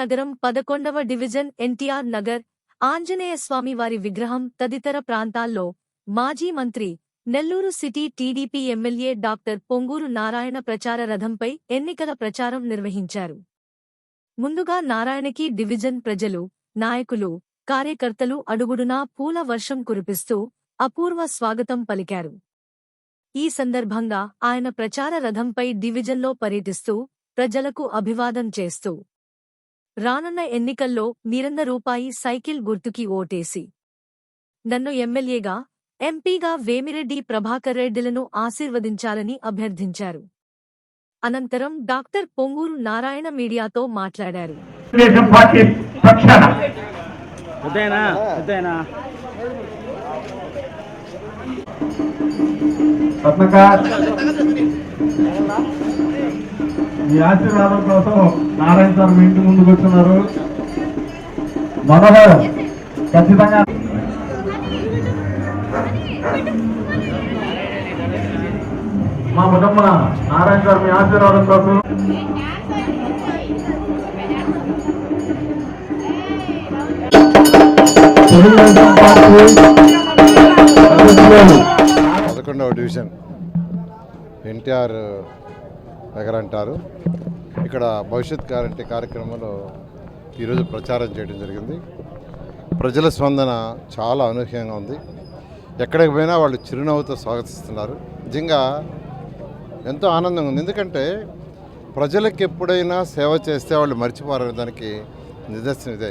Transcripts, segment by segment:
నగరం పదకొండవ డివిజన్ ఎన్టీఆర్ నగర్ ఆంజనేయ స్వామివారి విగ్రహం తదితర ప్రాంతాల్లో మాజీ మంత్రి Nellore city TDP MLA doctor Ponguru Narayana ప్రచార రథంపై ఎన్నికల ప్రచారం నిర్వహించారు. ముందుగా నారాయణకి డివిజన్ ప్రజలు నాయకులు కార్యకర్తలు అడుగుడునా పూల వర్షం కురిపిస్తూ అపూర్వ స్వాగతం పలికారు. ఈ సందర్భంగా ఆయన ప్రచార రథంపై డివిజన్లో పర్యటిస్తూ ప్రజలకు అభివాదం చేస్తూ రానున్న ఎన్నికల్లో మీరంద రూపాయి సైకిల్ గుర్తుకి ఓటేసి. నన్ను ఎమ్మెల్యేగా ఎంపీగా వేమిరెడ్డి ప్రభాకర్ రెడ్డిలను ఆశీర్వదించాలని అభ్యర్థించారు. అనంతరం డాక్టర్ పొంగూరు నారాయణ మీడియాతో మాట్లాడారు. పద్మకార్ ఈ ఆశీర్వాదం కోసం నారాయణ సార్ మీ ఇంటి ముందుకు వచ్చినారు మనోహర్ ఖచ్చితంగా. మా కుటుంబ నారాయణ గారు మీ ఆశీర్వాదం కోసం. పదకొండవ డివిజన్. ఎన్టీఆర్ నగర్ అంటారు ఇక్కడ భవిష్యత్ గ్యారంటీ కార్యక్రమంలో ఈరోజు ప్రచారం చేయడం జరిగింది. ప్రజల స్పందన చాలా అనూహ్యంగా ఉంది. ఎక్కడికి పోయినా వాళ్ళు చిరునవ్వుతో స్వాగతిస్తున్నారు. నిజంగా ఎంతో ఆనందంగా ఉంది. ఎందుకంటే ప్రజలకు ఎప్పుడైనా సేవ చేస్తే వాళ్ళు మర్చిపోరనే దానికి నిదర్శనం ఇదే.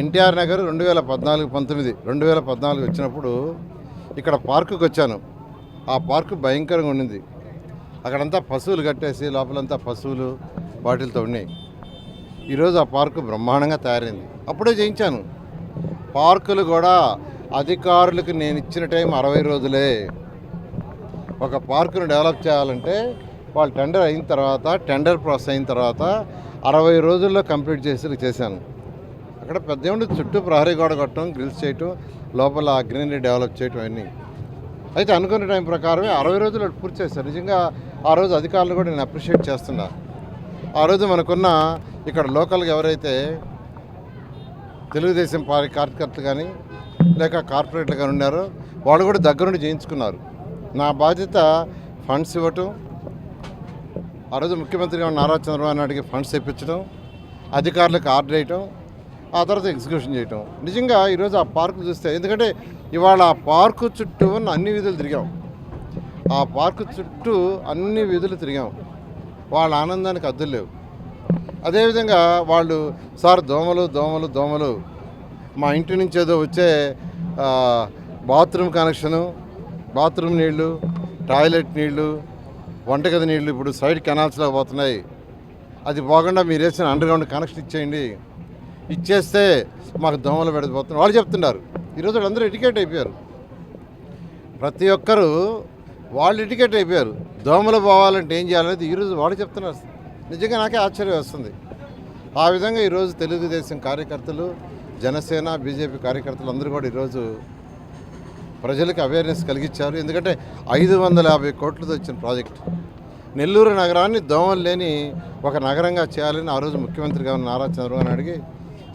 ఎన్టీఆర్ నగర్ రెండు వేల పద్నాలుగు పంతొమ్మిది రెండు వేల పద్నాలుగు వచ్చినప్పుడు ఇక్కడ పార్కుకి వచ్చాను ఆ పార్కు భయంకరంగా ఉండింది. అక్కడంతా పశువులు కట్టేసి లోపలంతా పశువులు వాటిలతో ఉన్నాయి. ఈరోజు ఆ పార్కు బ్రహ్మాండంగా తయారైంది. అప్పుడే చేయించాను. పార్కులు కూడా అధికారులకు నేను ఇచ్చిన టైం అరవై రోజులే. ఒక పార్కును డెవలప్ చేయాలంటే వాళ్ళు టెండర్ అయిన తర్వాత టెండర్ ప్రాసెస్ అయిన తర్వాత అరవై రోజుల్లో కంప్లీట్ చేసి చేశాను. అక్కడ పెద్ద చుట్టూ ప్రహరీ గోడ కట్టడం గ్రిల్స్ చేయటం లోపల గ్రీనరీ డెవలప్ చేయటం అన్నీ. అయితే అనుకున్న టైం ప్రకారమే అరవై రోజులు పూర్తి చేశారు. నిజంగా ఆ రోజు అధికారులు కూడా నేను అప్రిషియేట్ చేస్తున్నా. ఆ రోజు మనకున్న ఇక్కడ లోకల్గా ఎవరైతే తెలుగుదేశం పార్టీ కార్యకర్తలు కానీ లేక కార్పొరేట్లు కానీ ఉన్నారో వాళ్ళు కూడా దగ్గరుండి చేయించుకున్నారు. నా బాధ్యత ఫండ్స్ ఇవ్వటం ఆ రోజు ముఖ్యమంత్రిగా ఉన్న నారా చంద్రబాబు నాయుడికి ఫండ్స్ తెప్పించడం అధికారులకు ఆర్డర్ వేయటం ఆ తర్వాత ఎగ్జిక్యూషన్ చేయటం. నిజంగా ఈరోజు ఆ పార్కు చూస్తే ఎందుకంటే ఇవాళ ఆ పార్కు చుట్టూ ఉన్న అన్ని వీధులు తిరిగాం. ఆ పార్కు చుట్టూ అన్ని వీధులు తిరిగాం. వాళ్ళ ఆనందానికి అద్దులు లేవు. అదేవిధంగా వాళ్ళు సార్ దోమలు దోమలు దోమలు. మా ఇంటి నుంచి ఏదో వచ్చే బాత్రూమ్ కనెక్షను బాత్రూమ్ నీళ్ళు టాయిలెట్ నీళ్ళు వంటగది నీళ్ళు ఇప్పుడు సైడ్ కెనాల్స్లో పోతున్నాయి. అది పోకుండా మీరు వేసిన అండర్గ్రౌండ్ కనెక్షన్ ఇచ్చేయండి. ఇచ్చేస్తే మాకు దోమలు పెడిపోతున్నారు వాళ్ళు చెప్తున్నారు. ఈరోజు వాళ్ళందరూ ఎడ్యుకేట్ అయిపోయారు. ప్రతి ఒక్కరూ వాళ్ళు ఎడ్యుకేట్ అయిపోయారు. దోమలు పోవాలంటే ఏం చేయాలనేది ఈరోజు వాళ్ళు చెప్తున్నారు. నిజంగా నాకే ఆశ్చర్యం వస్తుంది. ఆ విధంగా ఈరోజు తెలుగుదేశం కార్యకర్తలు జనసేన బీజేపీ కార్యకర్తలు అందరూ కూడా ఈరోజు ప్రజలకు అవేర్నెస్ కలిగించారు ఎందుకంటే ఐదు వందల యాభై కోట్లతో వచ్చిన ప్రాజెక్ట్. నెల్లూరు నగరాన్ని దోమలు లేని ఒక నగరంగా చేయాలని ఆ రోజు ముఖ్యమంత్రిగా ఉన్న నారా చంద్రబాబు నాయుడికి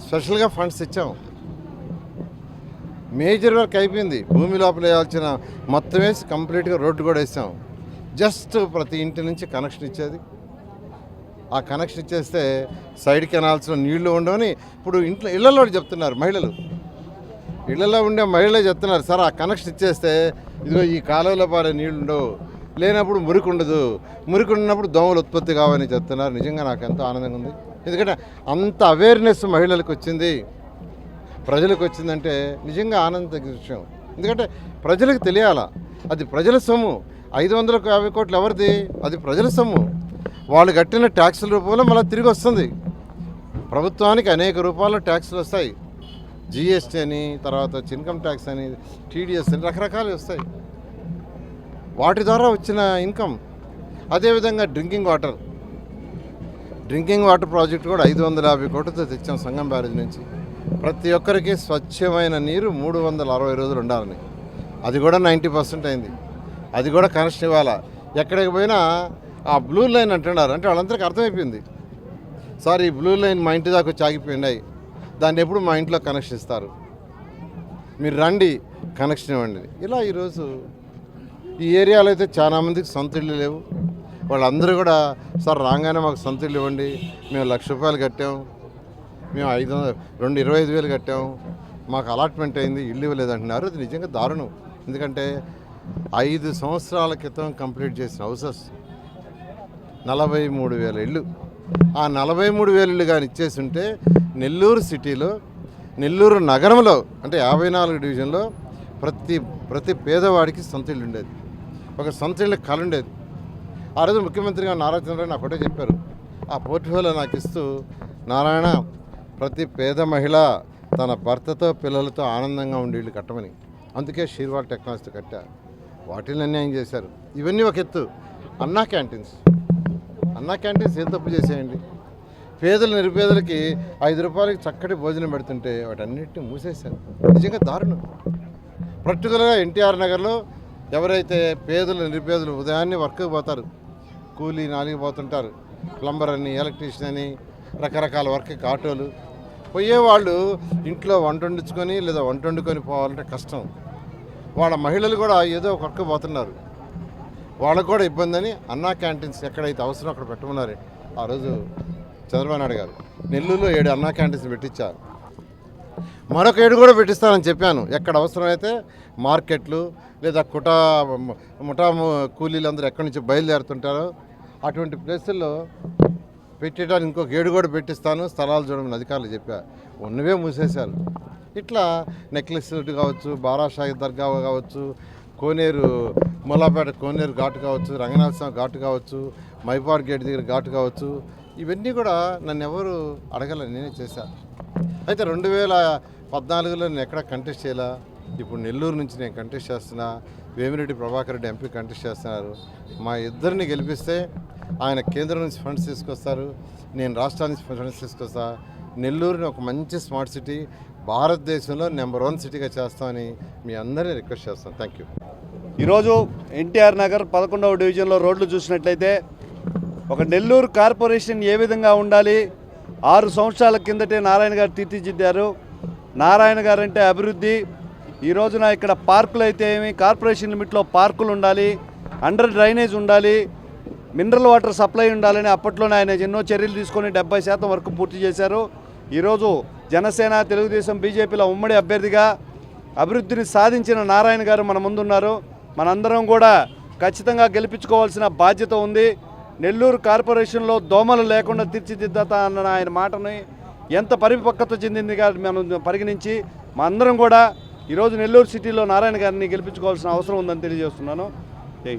స్పెషల్గా ఫండ్స్ ఇచ్చాం. మేజర్ వర్క్ అయిపోయింది. భూమి లోపల వేయాల్సిన మొత్తం వేసి కంప్లీట్గా రోడ్డు కూడా వేసాం. జస్ట్ ప్రతి ఇంటి నుంచి కనెక్షన్ ఇచ్చేది. ఆ కనెక్షన్ ఇచ్చేస్తే సైడ్ కెనాల్స్లో నీళ్ళు ఉండవని ఇప్పుడు ఇంట్లో ఇళ్ళలో చెప్తున్నారు మహిళలు. ఇళ్ళలో ఉండే మహిళలే చెప్తున్నారు సార్ ఆ కనెక్షన్ ఇచ్చేస్తే ఇదిగో ఈ కాలువలో పాడే నీళ్ళు ఉండవు. లేనప్పుడు మురికి ఉండదు. మురికి ఉన్నప్పుడు దోమలు ఉత్పత్తి కావని చెప్తున్నారు. నిజంగా నాకు ఎంతో ఆనందంగా ఉంది. ఎందుకంటే అంత అవేర్నెస్ మహిళలకు వచ్చింది. ప్రజలకు వచ్చిందంటే నిజంగా ఆనంద విషయం. ఎందుకంటే ప్రజలకు తెలియాలా? అది ప్రజల సొమ్ము. ఐదు వందల యాభై కోట్లు ఎవరిది? అది ప్రజల సొమ్ము. వాళ్ళు కట్టిన ట్యాక్సుల రూపంలో మళ్ళీ తిరిగి వస్తుంది. ప్రభుత్వానికి అనేక రూపాల్లో ట్యాక్సులు వస్తాయి. జిఎస్టీ అని తర్వాత వచ్చి ఇన్కమ్ ట్యాక్స్ అని టీడీఎస్ అని రకరకాలు వస్తాయి. వాటి ద్వారా వచ్చిన ఇన్కమ్ అదేవిధంగా drinking water drinking water project కూడా ఐదు వందల యాభై కోట్లతో తెచ్చాం సంగం బ్యారేజ్ నుంచి. ప్రతి ఒక్కరికి స్వచ్ఛమైన నీరు మూడు వందల అరవై రోజులు ఉండాలని. అది కూడా నైంటీ పర్సెంట్ అయింది. అది కూడా కనెక్షన్ ఇవ్వాలా? ఎక్కడికి పోయినా ఆ బ్లూ లైన్ అంటున్నారు. అంటే వాళ్ళందరికీ అర్థమైపోయింది. సార్ ఈ బ్లూ లైన్ మా ఇంటి దాకా చాగిపోయినాయి దాన్ని ఎప్పుడు మా ఇంట్లో కనెక్షన్ ఇస్తారు? మీరు రండి కనెక్షన్ ఇవ్వండి. ఇలా ఈరోజు ఈ ఏరియాలో అయితే చాలామందికి సొంత ఇళ్ళు లేవు. వాళ్ళందరూ కూడా సార్ రాగానే మాకు సంతులు ఇల్లు ఇవ్వండి. మేము లక్ష రూపాయలు కట్టాం. మేము ఐదు రెండు ఇరవై ఐదు వేలు కట్టాం. మాకు అలాట్మెంట్ అయింది ఇల్లు ఇవ్వలేదంటున్నారు. అది నిజంగా దారుణం. ఎందుకంటే ఐదు సంవత్సరాల క్రితం కంప్లీట్ చేసిన హౌసెస్ నలభై మూడు వేల ఇళ్ళు ఆ నలభై మూడు వేల ఇళ్ళు కానీ ఇచ్చేసి ఉంటే నెల్లూరు సిటీలో నెల్లూరు నగరంలో అంటే యాభై నాలుగు డివిజన్లో ప్రతి ప్రతి పేదవాడికి సొంత ఇల్లు ఉండేది. ఒక సొంత ఇల్లు కళ ఉండేది. ఆ రోజు ముఖ్యమంత్రిగా నారా చంద్రబాబు నాకు ఒకటే చెప్పారు. ఆ పోర్ట్ఫోలియో నాకు ఇస్తూ నారాయణ ప్రతి పేద మహిళ తన భర్తతో పిల్లలతో ఆనందంగా ఉండి ఇల్లు కట్టమని. అందుకే షీర్వాల్ టెక్నాలజీ కట్టా. వాటిని అన్యాయం చేశారు. ఇవన్నీ ఒక ఎత్తు. అన్నా క్యాంటీన్స్. అన్నా క్యాంటీన్స్ ఏం తప్పు చేసేయండి? పేదలు నిరుపేదలకి ఐదు రూపాయలకి చక్కటి భోజనం పెడుతుంటే వాటన్నిటిని మూసేశారు. నిజంగా దారుణం. పర్టికులర్గా ఎన్టీఆర్ నగర్లో ఎవరైతే పేదలు నిరుపేదలు ఉదయాన్నే వర్క్కి పోతారు కూలీ నాలుగు పోతుంటారు ప్లంబర్ అని ఎలక్ట్రీషియన్ అని రకరకాల వర్క్కి ఆటోలు. పోయేవాళ్ళు ఇంట్లో వంట వండించుకొని లేదా వంట వండుకొని పోవాలంటే కష్టం. వాళ్ళ మహిళలు కూడా ఏదో ఒక వర్క్ పోతున్నారు. వాళ్ళకు కూడా ఇబ్బంది అని అన్నా క్యాంటీన్స్ ఎక్కడైతే అవసరం అక్కడ పెట్టమన్నారు. ఆ రోజు చంద్రబాబు నాయుడు గారు. నెల్లూరులో ఏడు అన్నా క్యాంటీన్స్ పెట్టించారు. మరొక ఏడు కూడా పెట్టిస్తానని చెప్పాను. ఎక్కడ అవసరమైతే మార్కెట్లు లేదా కుటా ముఠా కూలీలు అందరూ ఎక్కడి నుంచి బయలుదేరుతుంటారో అటువంటి ప్లేసుల్లో పెట్టడానికి ఇంకొక ఏడు కూడా పెట్టిస్తాను. స్థలాలు చూడమని అధికారులు చెప్పా ఉన్నవే మూసేశారు. ఇట్లా నెక్లెస్ కావచ్చు బారాషాహి దర్గా కావచ్చు కోనేరు ముల్లాపేట కోనేరు ఘాటు కావచ్చు రంగనాథస్వామి ఘాటు కావచ్చు మైపాడ్ గేట్ దగ్గర ఘాటు కావచ్చు ఇవన్నీ కూడా నన్ను ఎవరు అడగల నేనే చేశాను. అయితే రెండు వేల పద్నాలుగులో నేను ఎక్కడ కంటెస్ట్ చేయలా? ఇప్పుడు నెల్లూరు నుంచి నేను కంటెస్ట్ చేస్తున్నా వేమిరెడ్డి ప్రభాకర్ రెడ్డి ఎంపీ కంటెస్ట్ చేస్తున్నారు. మా ఇద్దరిని గెలిపిస్తే ఆయన కేంద్రం నుంచి ఫండ్స్ తీసుకొస్తారు నేను రాష్ట్రాల నుంచి ఫండ్స్ తీసుకొస్తా. నెల్లూరుని ఒక మంచి స్మార్ట్ సిటీ భారతదేశంలో నెంబర్ వన్ సిటీగా చేస్తామని మీ అందరినీ రిక్వెస్ట్ చేస్తాను. థ్యాంక్ యూ ఈరోజు ఎన్టీఆర్ నగర్ పదకొండవ డివిజన్లో రోడ్లు చూసినట్లయితే ఒక నెల్లూరు కార్పొరేషన్ ఏ విధంగా ఉండాలి? ఆరు సంవత్సరాల కిందటే నారాయణ గారు తీర్చిదిద్దారు. నారాయణ గారు అంటే అభివృద్ధి. ఈ రోజున ఇక్కడ పార్కులు అయితే ఏమి? కార్పొరేషన్ లిమిట్లో పార్కులు ఉండాలి అండర్ డ్రైనేజ్ ఉండాలి మినరల్ వాటర్ సప్లై ఉండాలని అప్పట్లోనే ఆయన ఎన్నో చర్యలు తీసుకొని డెబ్బై శాతం వరకు పూర్తి చేశారు. ఈరోజు జనసేన తెలుగుదేశం బీజేపీల ఉమ్మడి అభ్యర్థిగా అభివృద్ధిని సాధించిన నారాయణ గారు మన ముందున్నారు. మనందరం కూడా ఖచ్చితంగా గెలిపించుకోవాల్సిన బాధ్యత ఉంది. నెల్లూరు కార్పొరేషన్లో దోమలు లేకుండా తీర్చిదిద్దత అన్న ఆయన మాటని ఎంత పరిపక్వత చెందిందిగా మనం పరిగణించి మా అందరం కూడా ఈరోజు నెల్లూరు సిటీలో నారాయణ గారిని గెలిపించుకోవాల్సిన అవసరం ఉందని తెలియజేస్తున్నాను. జై